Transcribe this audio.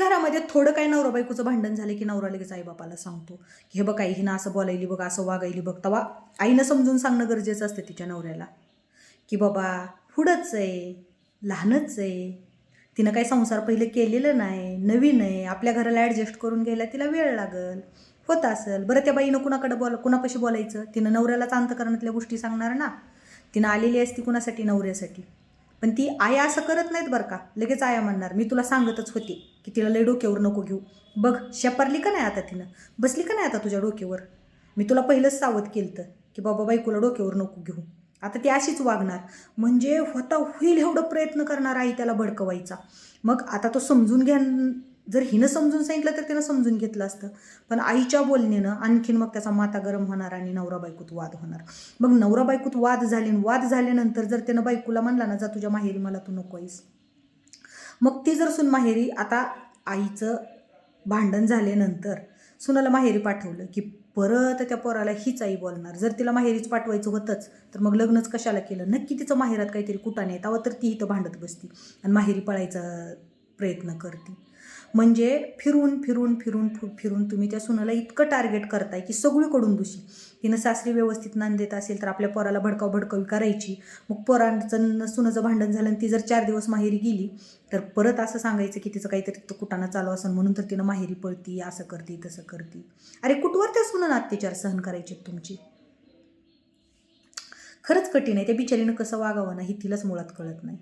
घरामध्ये थोडं काही नवरा बायकोचं भांडण झालं की नवरा लगेच आईबापाला सांगतो की हे बघ आई हिनं असं बोलायली बघ असं वागायली बघ. तवा आईनं समजून सांगणं गरजेचं असतं तिच्या नवऱ्याला की बाबा पुढंच आहे लहानच आहे तिनं काही संसार पहिले केलेलं नाही नवीन आहे आपल्या घराला ॲडजस्ट करून घ्यायला तिला वेळ लागल होत असेल बरं त्या बाईनं कुणाकडं बोला कुणापाशी बोलायचं? तिनं नवऱ्यालाच अंतकरणातल्या गोष्टी सांगणार ना? तिनं आलेली असती कुणासाठी? नवऱ्यासाठी. पण ती आया असं करत नाहीत बरं का. लगेच आया म्हणणार मी तुला सांगतच होती की तिला लय डोक्यावर नको घेऊ. बघ शेपरली का नाही आता तिनं? बसली का नाही आता तुझ्या डोक्यावर? मी तुला पहिलंच सावध केलं की बाबा बायकोला डोक्यावर नको घेऊ. आता ती अशीच वागणार. म्हणजे होता होईल एवढं प्रयत्न करणार आई त्याला भडकवायचा. मग आता तो समजून घ्या जर हिनं समजून सांगितलं तर तिनं समजून घेतलं असतं. पण आईच्या बोलण्यानं आणखीन मग त्याचा माता गरम होणार आणि नवरा बायकोत वाद होणार. मग नवरा बायकोत वाद झाले आणि वाद झाल्यानंतर जर त्यानं बायकोला म्हणला ना जा तुझ्या माहेरी मला तू नको आहेस. मग ती जर सून माहेरी आता आईचं भांडण झाल्यानंतर सुनाला माहेरी पाठवलं की परत त्या पोराला हीच आई बोलणार. जर तिला माहेरीच पाठवायचं होतंच तर मग लग्नच कशाला केलं? नक्की तिचं माहेरात काहीतरी कुटाने येतावं तर ती इथं भांडत बसती आणि माहेरी पळायचा प्रयत्न करते. म्हणजे फिरून फिरून फिरून फिरून तुम्ही त्या सुनाला इतकं टार्गेट करताय की सगळीकडून दुषी. तिनं सासरी व्यवस्थित नांद देत असेल तर आपल्या पोराला भडकाव भडकावी करायची. मग पोरांचं सुनाचं भांडण झालं आणि ती जर चार दिवस माहेरी गेली तर परत असं सांगायचं की तिचं काहीतरी तो कुटाणा चालू असेल म्हणून तर तिनं माहेरी पळती असं करते तसं करते. अरे कुठवर त्या सुनानं अत्याचार सहन करायचे तुमची? खरंच कठीण आहे. त्या बिचारीनं कसं वागावं ना हे तिलाच मुळात कळत नाही.